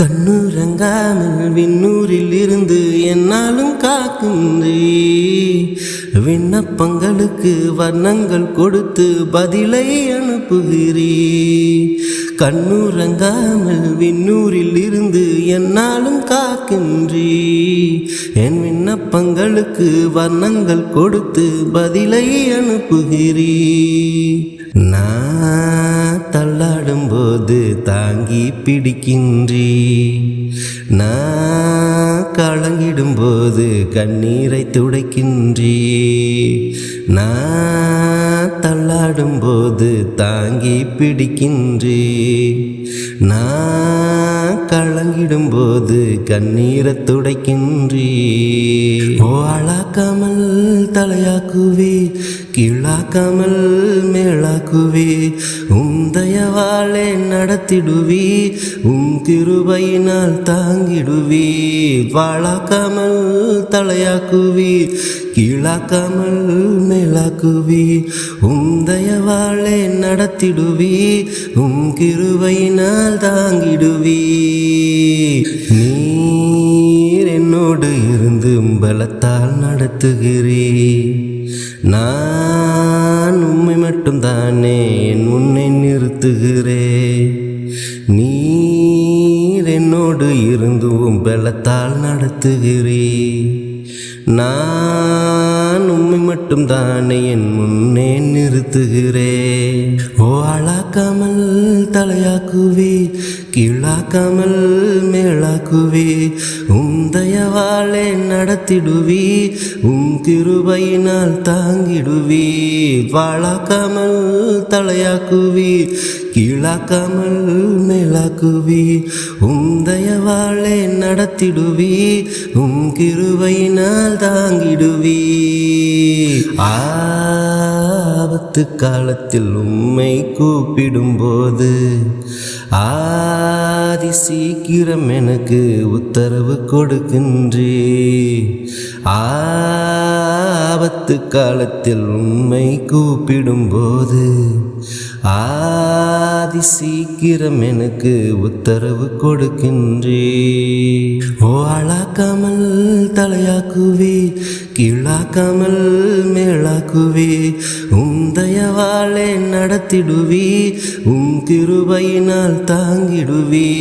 கண்ணுறங்காமல் விண்ணூரில் இருந்து என்னாலும் காக்கின்றே விண்ணப்பங்களுக்கு வர்ணங்கள் கொடுத்து பதிலை அனுப்புகிறே. கண்ணுறங்காமல் விண்ணூரில் இருந்து என்னாலும் காக்கின்றே என் விண்ணப்பங்களுக்கு வர்ணங்கள் கொடுத்து பதிலை அனுப்புகிறே. நான் தள்ளாடும் போது தாங்கி பிடிக்கின்றி நான் கலங்கிடும்போது கண்ணீரை துடைக்கின்றே நான் தள்ளாடும்போது தாங்கி பிடிக்கின்றீ நான் கலங்கிடும் போது கண்ணீரை துடைக்கின்றே ஓ அழாக்காமல் தலையாக்குவே கீழாக்காமல் மேலாக்குவே உம் தயவாளே நடத்திடுவி உம் கிருபையினால் தாங்கிடுவி வாழாக்காமல் தலையாக்குவி இழாக்காமல் மேலாக்குவி உம் தயவாளே நடத்திடுவி உம் கிருவையினால் தாங்கிடுவி. நீர் என்னோடு இருந்து பலத்தால் நடத்துகிறீ. நான் உம்மை மட்டும் தானே என் முன்னே நிறுத்துகிறே. நீர் என்னோடு இருந்தும் பலத்தால் நடத்துகிறே. நான் உண்மை மட்டும் தானே என் முன்னே நிறுத்துகிறே ஓ அழாக்காமல் தலையாக்குவே கீழாக்காமல் மேலாக்குவே உம் தயவாளே நடத்திடுவி உம் கிருபையினால் தாங்கிடுவி. வாழாக்காமல் தலையாக்குவி கீழாக்காமல் மேலாக்குவி உம் தயவாளே நடத்திடுவி உம் கிருவையினால் தாங்கிடுவி ஆபத்து காலத்தில் உம்மை கூப்பிடும்போது ஆதி சீக்கிரம் எனக்கு உத்தரவு கொடுக்கின்றே ஆபத்து காலத்தில் உம்மை கூப்பிடும்போது அதி சீக்கிரம் எனக்கு உத்தரவு கொடுக்கின்றே ஓ அழாக்காமல் தலையாக்குவே கீழாக்காமல் மேலாக்குவே. உம் தயவாளே நடத்திடுவி. உம் கிருபையினால் தாங்கிடுவி.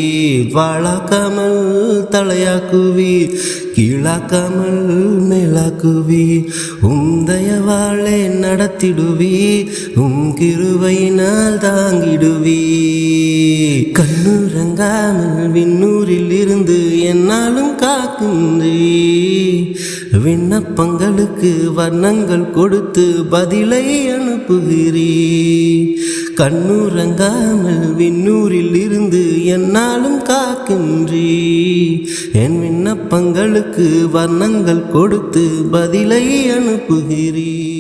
வாழாக்காமல் தலையாக்குவி. கீழாக்காமல் மேலாக்குவி. உம் தயவாளே நடத்திடுவி. உம் கிருபையினால் தாங்கிடுவி. கண்ணுறங்காமல் விண்ணூரில் இருந்து என்னாலும் காக்குந்தே. விண்ணப்பங்களுக்கு வர்ணங்கள் கொடுத்து பதிலை அனுப்புகிறீ கண்ணுறங்காமல் விண்ணூரில் இருந்து என்னாலும் காக்கின்றீ என் விண்ணப்பங்களுக்கு வர்ணங்கள் கொடுத்து பதிலை அனுப்புகிறே